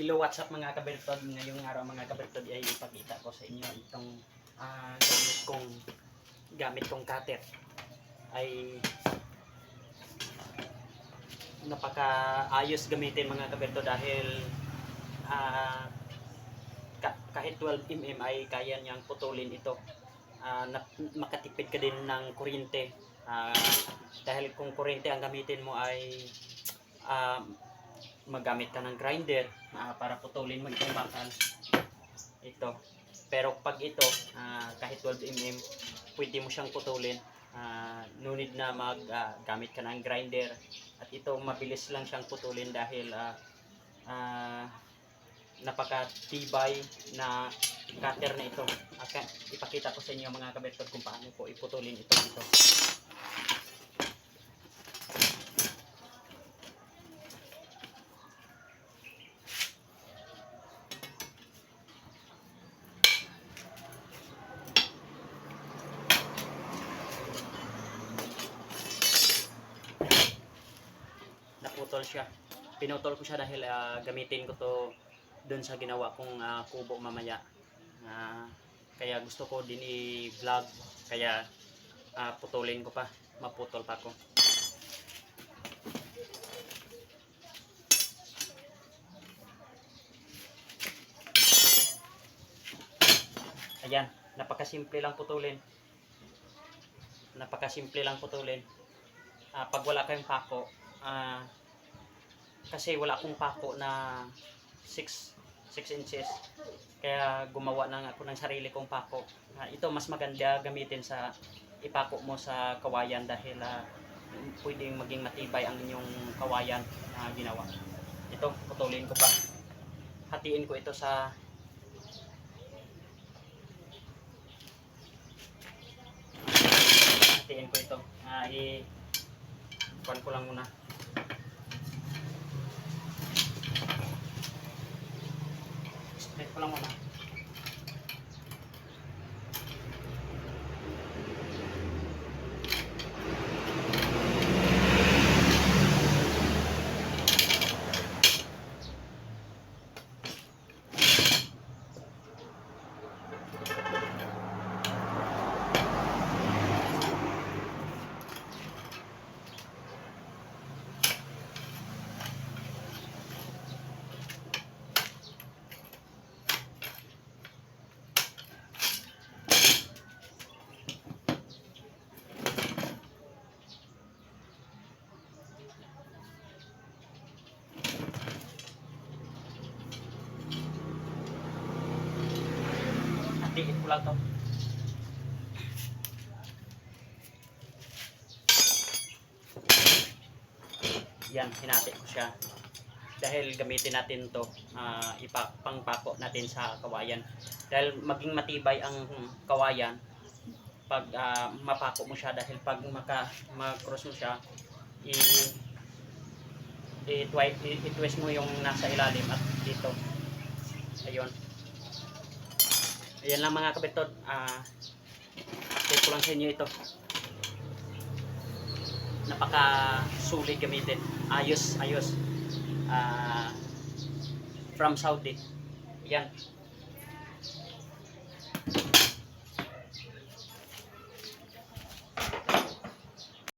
Hello, what's up mga kabertod? Ngayong araw mga kabertod ay ipakita ko sa inyo itong ah, gamit kong gamit kong cutter ay napaka-ayos gamitin mga kabertod dahil ah, ka- kahit 12 mm ay kaya niyang putulin ito. Na- makatipid ka din ng kuryente. Ah, dahil kung kuryente ang gamitin mo ay ah, magamit ka ng grinder ah, para putulin mo itong bakal. Ito. Pero pag ito, ah, kahit 12 mm, pwede mo siyang putulin. Ah, no need na maggamit ka ng grinder. At ito, mabilis lang siyang putulin dahil ah, ah, napakatibay na cutter na ito. Okay, ipakita ko sa inyo mga kabertod kung paano ko iputulin ito dito. Naputol siya. Pinutol ko siya dahil ah, gamitin ko to doon sa ginawa kong ah, kubo mamaya. Ah, kaya gusto ko din i-vlog. Kaya ah, putulin ko pa. Maputol pa ko. Ayan, napakasimple lang putulin. Napakasimple lang putulin. Ah, pag wala kayong pako, ah, kasi wala akong pako na 6 6 inches. Kaya gumawa na ako ng sarili kong pako. Ah, ito mas maganda gamitin sa ipako mo sa kawayan dahil ah, pwedeng maging matibay ang inyong kawayan na ginawa. Ito, putulin ko pa. Hatiin ko ito sa hatiin ko ito. Ah, i kuan ko lang muna. Split ko lang muna. Hatiin ko lang to. Yan, hinati ko siya. Dahil gamitin natin to, ah, ipa, pangpako natin sa kawayan. Dahil maging matibay ang kawayan, pag ah, mapako mo siya dahil pag mag-cross mo siya i- i-twist mo yung nasa ilalim at dito ayun ayan lang mga kabitod ah uh, ko lang sa inyo ito. Napaka sulit gamitin. Ayos ayos. Ah from Saudi. Yan